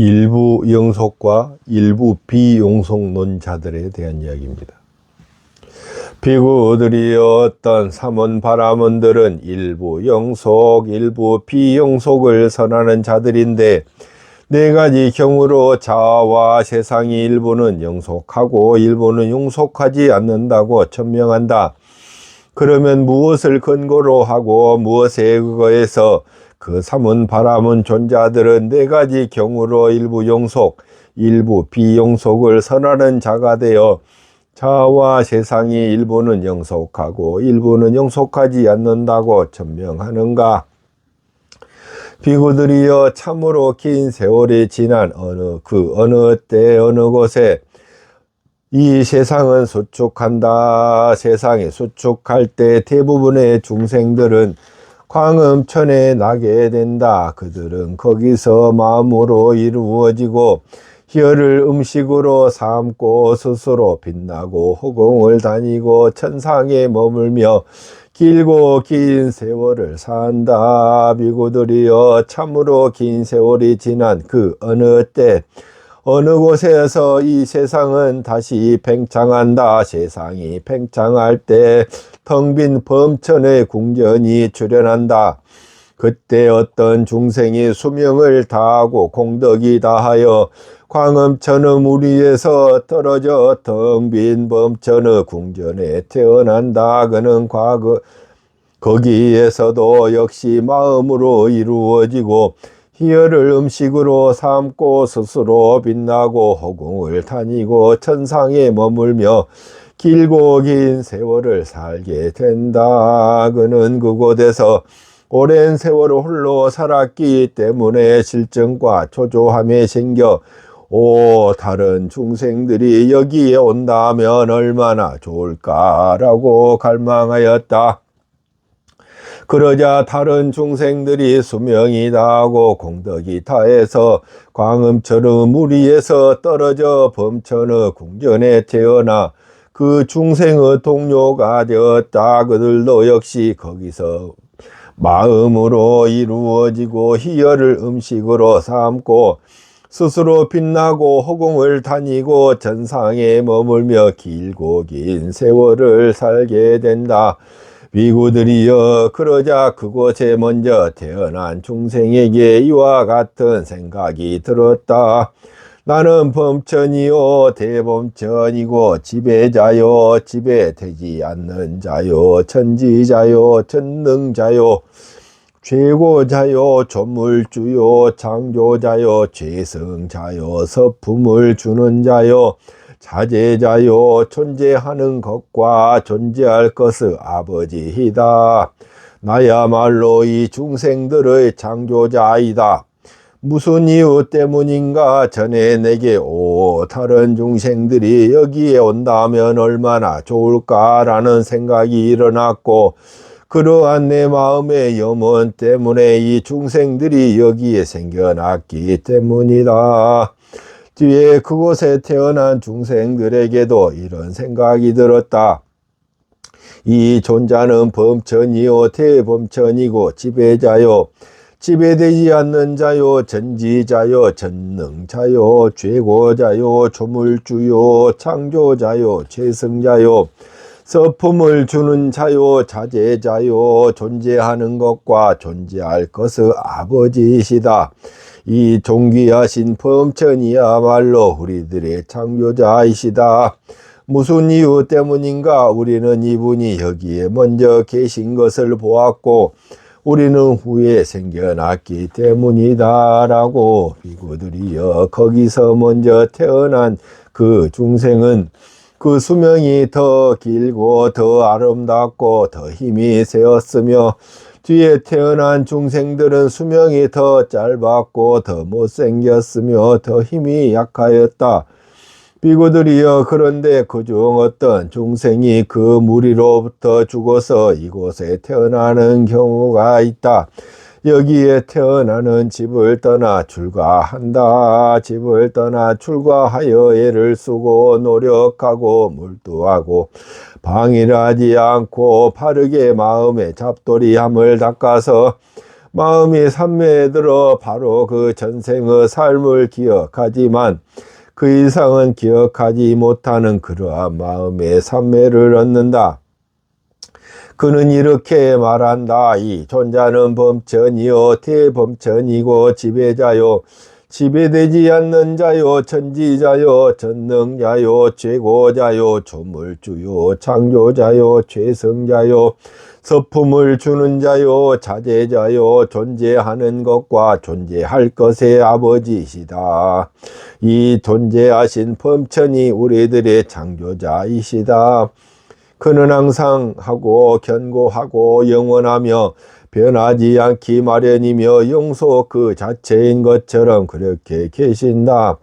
일부 영속과 일부 비용속론자들에 대한 이야기입니다. 비구들이 어떤 삼원 바라문들은 일부 영속, 일부 비영속을 선하는 자들인데 네 가지 경우로 자아와 세상이 일부는 영속하고 일부는 용속하지 않는다고 천명한다. 그러면 무엇을 근거로 하고 무엇에 의거해서 그 삼은 바람은 존자들은 네 가지 경우로 일부 용속, 일부 비용속을 선하는 자가 되어 자와 세상이 일부는 영속하고 일부는 영속하지 않는다고 천명하는가? 비구들이여 참으로 긴 세월이 지난 어느 그 어느 때 어느 곳에 이 세상은 수축한다. 세상이 수축할 때 대부분의 중생들은 광음천에 나게 된다. 그들은 거기서 마음으로 이루어지고 혀를 음식으로 삼고 스스로 빛나고 허공을 다니고 천상에 머물며 길고 긴 세월을 산다. 비구들이여 참으로 긴 세월이 지난 그 어느 때 어느 곳에서 이 세상은 다시 팽창한다. 세상이 팽창할 때 텅빈 범천의 궁전이 출현한다. 그때 어떤 중생이 수명을 다하고 공덕이 다하여 광음천의 무리에서 떨어져 텅빈 범천의 궁전에 태어난다. 그는 과거 거기에서도 역시 마음으로 이루어지고 희열을 음식으로 삼고 스스로 빛나고 허공을 다니고 천상에 머물며 길고 긴 세월을 살게 된다. 그는 그곳에서 오랜 세월을 홀로 살았기 때문에 실증과 초조함에 생겨 오 다른 중생들이 여기에 온다면 얼마나 좋을까라고 갈망하였다. 그러자 다른 중생들이 수명이 다하고 공덕이 다해서 광음처럼 무리에서 떨어져 범천의 궁전에 태어나 그 중생의 동료가 되었다. 그들도 역시 거기서 마음으로 이루어지고 희열을 음식으로 삼고 스스로 빛나고 허공을 다니고 전상에 머물며 길고 긴 세월을 살게 된다. 비구들이여 그러자 그곳에 먼저 태어난 중생에게 이와 같은 생각이 들었다. 나는 범천이요 대범천이고 지배자요 지배되지 않는 자요 천지자요 전능자요 최고자요 조물주요 창조자요 죄성자요 서품을 주는 자요 자제자요 존재하는 것과 존재할 것의 아버지이다. 나야말로 이 중생들의 창조자이다. 무슨 이유 때문인가 전에 내게 오 다른 중생들이 여기에 온다면 얼마나 좋을까라는 생각이 일어났고 그러한 내 마음의 염원 때문에 이 중생들이 여기에 생겨났기 때문이다. 뒤에 그곳에 태어난 중생들에게도 이런 생각이 들었다. 이 존자는 범천이요 대범천이고 지배자요 지배되지 않는 자요 전지자요 전능자요 죄고자요 조물주요 창조자요 죄성자요 서품을 주는 자요 자제자요 존재하는 것과 존재할 것의 아버지이시다. 이 존귀하신 범천이야말로 우리들의 창조자이시다. 무슨 이유 때문인가 우리는 이분이 여기에 먼저 계신 것을 보았고 우리는 후에 생겨났기 때문이다라고 비구들이여 거기서 먼저 태어난 그 중생은 그 수명이 더 길고 더 아름답고 더 힘이 세었으며 뒤에 태어난 중생들은 수명이 더 짧았고 더 못생겼으며 더 힘이 약하였다. 비구들이여 그런데 그중 어떤 중생이 그 무리로부터 죽어서 이곳에 태어나는 경우가 있다. 여기에 태어나는 집을 떠나 출가한다. 집을 떠나 출가하여 애를 쓰고 노력하고 물두하고 방일하지 않고 바르게 마음의 잡돌이함을 닦아서 마음이 산매에 들어 바로 그 전생의 삶을 기억하지만 그 이상은 기억하지 못하는 그러한 마음의 산매를 얻는다. 그는 이렇게 말한다. 이 존자는 범천이요 대범천이고 지배자요 지배되지 않는 자요 천지자요 전능자요 최고자요 조물주요 창조자요 최성자요 서품을 주는 자요 자제자요 존재하는 것과 존재할 것의 아버지이시다. 이 존재하신 범천이 우리들의 창조자이시다. 그는 항상 하고 견고하고 영원하며 변하지 않기 마련이며 용서 그 자체인 것처럼 그렇게 계신다.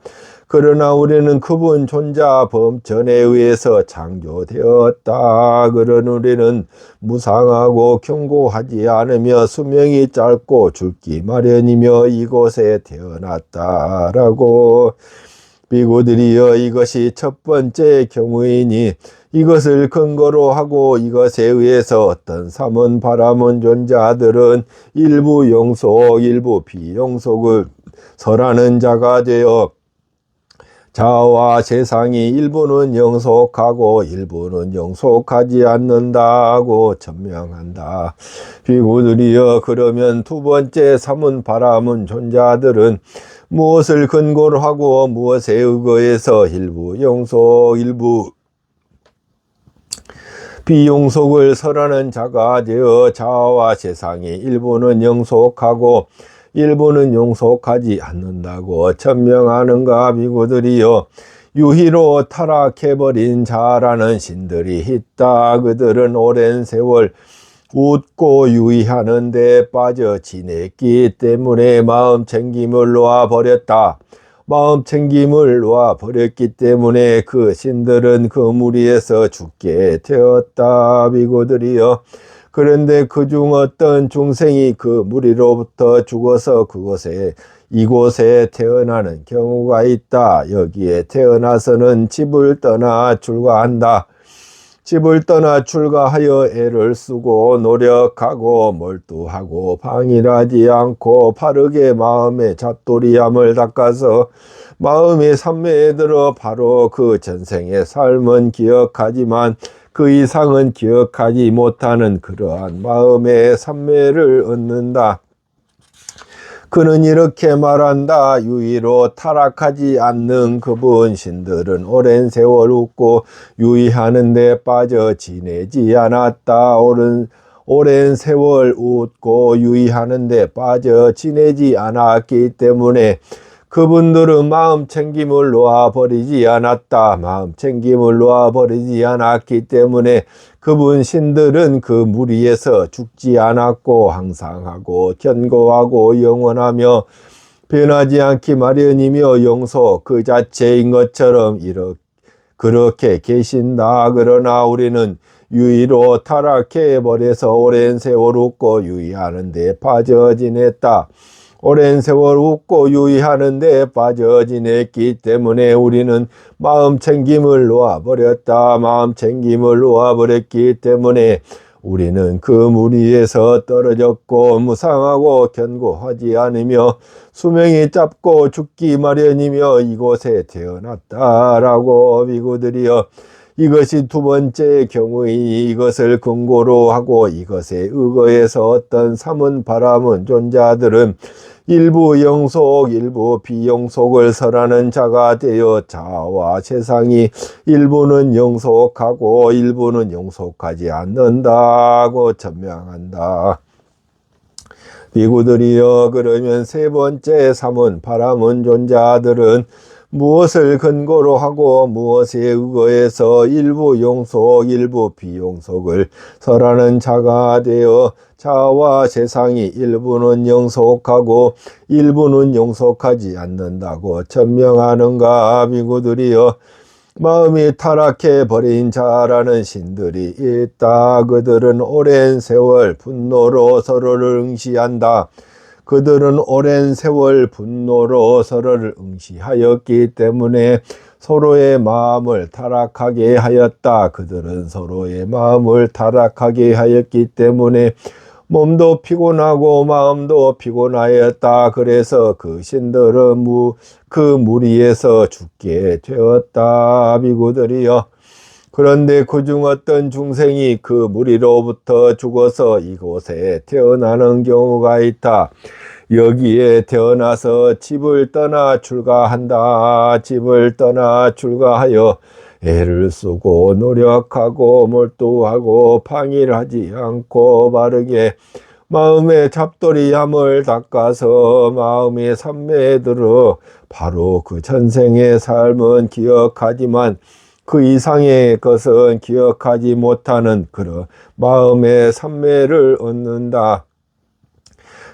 그러나 우리는 그분 존자 범전에 의해서 창조되었다. 그런 우리는 무상하고 견고하지 않으며 수명이 짧고 죽기 마련이며 이곳에 태어났다라고 비구들이여 이것이 첫 번째 경우이니 이것을 근거로 하고 이것에 의해서 어떤 삼은 바람은 존자들은 일부 용속 일부 비용속을 설하는 자가 되어 자와 세상이 일부는 영속하고 일부는 영속하지 않는다고 전명한다. 비구들이여 그러면 두 번째 삼은 바람은 존자들은 무엇을 근거로 하고 무엇에 의거해서 일부 영속 일부 비용속을 설하는 자가 되어 자와 세상이 일부는 영속하고 일부는 용속하지 않는다고 천명하는가 비구들이여 유희로 타락해버린 자라는 신들이 있다. 그들은 오랜 세월 웃고 유의하는 데 빠져 지냈기 때문에 마음 챙김을 놓아 버렸다. 마음 챙김을 놓아 버렸기 때문에 그 신들은 그 무리에서 죽게 되었다. 비고들이여. 그런데 그 중 어떤 중생이 그 무리로부터 죽어서 그곳에 이곳에 태어나는 경우가 있다. 여기에 태어나서는 집을 떠나 출가한다. 집을 떠나 출가하여 애를 쓰고 노력하고 몰두하고 방일하지 않고 바르게 마음의 잡돌이함을 닦아서 마음의 산매에 들어 바로 그 전생의 삶은 기억하지만 그 이상은 기억하지 못하는 그러한 마음의 산매를 얻는다. 그는 이렇게 말한다. 유의로 타락하지 않는 그분 신들은 오랜 세월 웃고 유의하는 데 빠져 지내지 않았다. 오른 오랜 세월 웃고 유의하는 데 빠져 지내지 않았기 때문에 그분들은 마음 챙김을 놓아버리지 않았다. 마음 챙김을 놓아버리지 않았기 때문에 그분 신들은 그 무리에서 죽지 않았고 항상하고 견고하고 영원하며 변하지 않기 마련이며 용서 그 자체인 것처럼 이렇게 그렇게 계신다. 그러나 우리는 유의로 타락해 버려서 오랜 세월 웃고 유의하는데 빠져 지냈다. 오랜 세월 웃고 유의하는 데 빠져 지냈기 때문에 우리는 마음 챙김을 놓아버렸다. 마음 챙김을 놓아버렸기 때문에 우리는 그 무리에서 떨어졌고 무상하고 견고하지 않으며 수명이 짧고 죽기 마련이며 이곳에 태어났다라고 비구들이여 이것이 두 번째 경우이니 이것을 근거로 하고 이것에 의거해서 어떤 삼은 바람은 존자들은 일부 영속, 일부 비영속을 설하는 자가 되어 자와 세상이 일부는 영속하고 일부는 영속하지 않는다고 전명한다. 비구들이여 그러면 세 번째 삼은 바람은 존자들은 무엇을 근거로 하고 무엇에 의거해서 일부 용속, 일부 비용속을 설하는 자가 되어 자와 세상이 일부는 영속하고 일부는 용속하지 않는다고 천명하는가 비구들이여 마음이 타락해 버린 자라는 신들이 있다. 그들은 오랜 세월 분노로 서로를 응시한다. 그들은 오랜 세월 분노로 서로를 응시하였기 때문에 서로의 마음을 타락하게 하였다. 그들은 서로의 마음을 타락하게 하였기 때문에 몸도 피곤하고 마음도 피곤하였다. 그래서 그 신들은 무, 그 무리에서 죽게 되었다. 비구들이여. 그런데 그중 어떤 중생이 그 무리로부터 죽어서 이곳에 태어나는 경우가 있다. 여기에 태어나서 집을 떠나 출가한다. 집을 떠나 출가하여 애를 쓰고 노력하고 몰두하고 방일하지 않고 바르게 마음의 잡돌이함을 닦아서 마음의 삼매에 들어 바로 그 전생의 삶은 기억하지만 그 이상의 것은 기억하지 못하는 그런 마음의 삼매를 얻는다.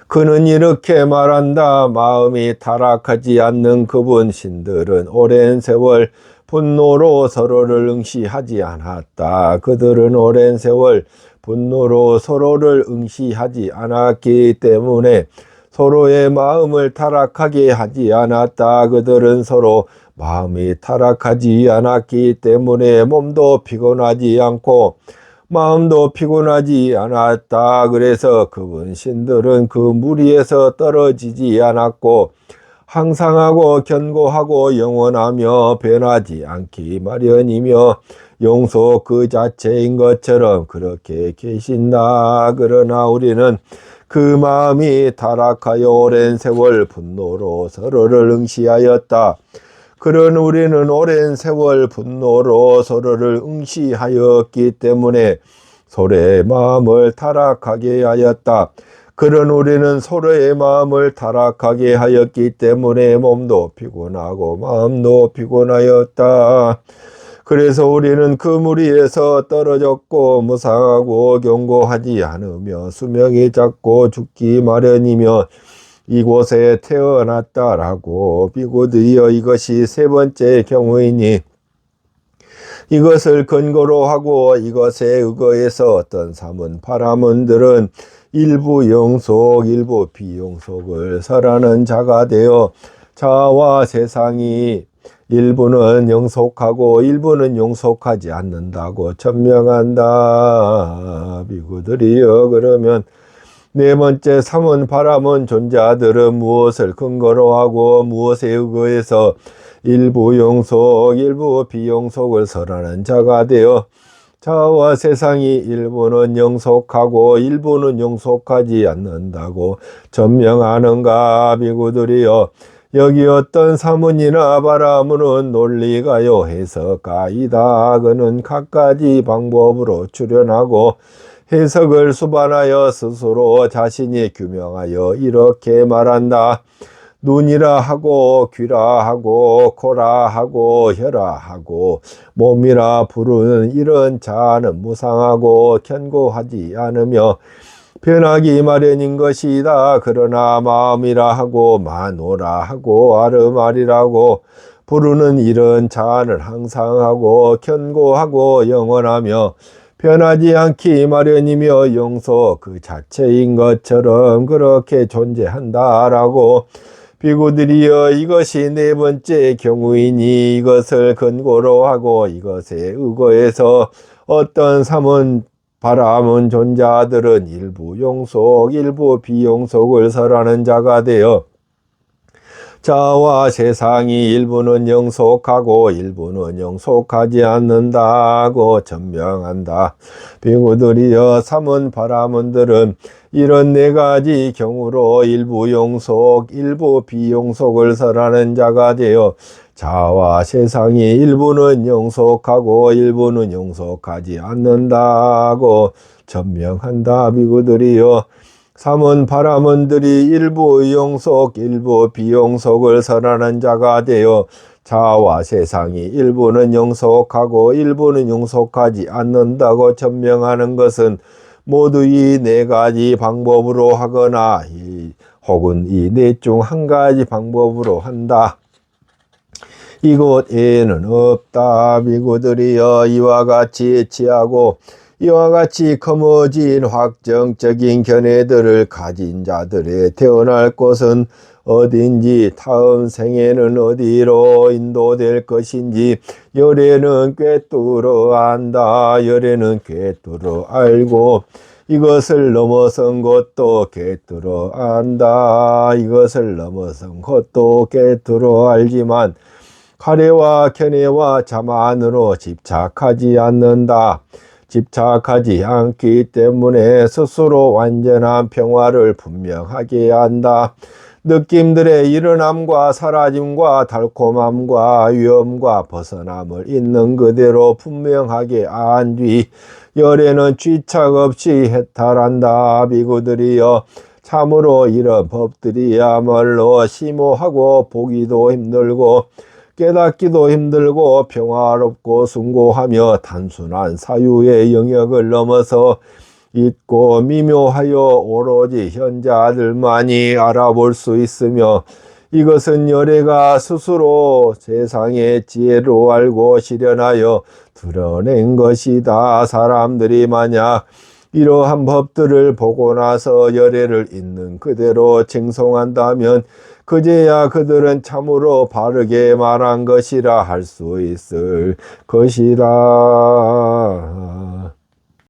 그는 이렇게 말한다. 마음이 타락하지 않는 그분 신들은 오랜 세월 분노로 서로를 응시하지 않았다. 그들은 오랜 세월 분노로 서로를 응시하지 않았기 때문에 서로의 마음을 타락하게 하지 않았다. 그들은 서로 마음이 타락하지 않았기 때문에 몸도 피곤하지 않고 마음도 피곤하지 않았다. 그래서 그분 신들은 그 무리에서 떨어지지 않았고 항상하고 견고하고 영원하며 변하지 않기 마련이며 용서 그 자체인 것처럼 그렇게 계신다. 그러나 우리는 그 마음이 타락하여 오랜 세월 분노로 서로를 응시하였다. 그런 우리는 오랜 세월 분노로 서로를 응시하였기 때문에 서로의 마음을 타락하게 하였다. 그런 우리는 서로의 마음을 타락하게 하였기 때문에 몸도 피곤하고 마음도 피곤하였다. 그래서 우리는 그 무리에서 떨어졌고 무상하고 경고하지 않으며 수명이 작고 죽기 마련이며 이곳에 태어났다라고 비고드리어 이것이 세 번째 경우이니 이것을 근거로 하고 이것에 의거해서 어떤 삼은 파라문들은 일부 영속, 일부 비영속을 설하는 자가 되어 자와 세상이 일부는 영속하고 일부는 용속하지 않는다고 천명한다. 비구들이여 그러면 네 번째 삼은 바람은 존재들은 무엇을 근거로 하고 무엇에 의거해서 일부 용속, 일부 비용속을 설하는 자가 되어 자와 세상이 일부는 영속하고 일부는 용속하지 않는다고 전명하는가 비구들이여. 여기 어떤 사문이나 바라문은 논리가요 해석가이다. 그는 각가지 방법으로 출연하고 해석을 수반하여 스스로 자신이 규명하여 이렇게 말한다. 눈이라 하고 귀라 하고 코라 하고 혀라 하고 몸이라 부르는 이런 자는 무상하고 견고하지 않으며 변하기 마련인 것이다. 그러나 마음이라 하고 마노라 하고 아르말이라고 부르는 이런 자는 항상 하고 견고하고 영원하며 변하지 않기 마련이며 용서 그 자체인 것처럼 그렇게 존재한다라고 비구들이여 이것이 네 번째 경우이니 이것을 근거로 하고 이것에 의거해서 어떤 삼은 바람은 존자들은 일부 용속 일부 비용속을 설하는 자가 되어 자와 세상이 일부는 영속하고 일부는 영속하지 않는다고 전명한다. 비구들이여 삼은 바라문들은 이런 네 가지 경우로 일부 용속, 일부 비용속을 설하는 자가 되어 자와 세상이 일부는 영속하고 일부는 영속하지 않는다고 전명한다. 비구들이여 삼은 바라문들이 일부 용속, 일부 비용 속을 선하는 자가 되어 자와 세상이 일부는 용속하고 일부는 용속하지 않는다고 전명하는 것은 모두 이 네 가지 방법으로 하거나 이, 혹은 이 넷 중 한 가지 방법으로 한다. 이곳에는 없다. 미구들이여 이와 같이 취하고 이와 같이 거머진 확정적인 견해들을 가진 자들의 태어날 곳은 어딘지 다음 생에는 어디로 인도될 것인지 열애는 꿰뚫어 안다 열애는 꿰뚫어 알고 이것을 넘어선 것도 꿰뚫어 안다. 이것을 넘어선 것도 꿰뚫어 알지만 가래와 견해와 자만으로 집착하지 않는다. 집착하지 않기 때문에 스스로 완전한 평화를 분명하게 한다. 느낌들의 일어남과 사라짐과 달콤함과 위험과 벗어남을 있는 그대로 분명하게 안 뒤 열에는 쥐착 없이 해탈한다. 비구들이여 참으로 이런 법들이야말로 심오하고 보기도 힘들고 깨닫기도 힘들고 평화롭고 숭고하며 단순한 사유의 영역을 넘어서 있고 미묘하여 오로지 현자들만이 알아볼 수 있으며 이것은 열애가 스스로 세상의 지혜로 알고 실현하여 드러낸 것이다. 사람들이 만약 이러한 법들을 보고 나서 열애를 있는 그대로 칭송한다면 그제야 그들은 참으로 바르게 말한 것이라 할 수 있을 것이라.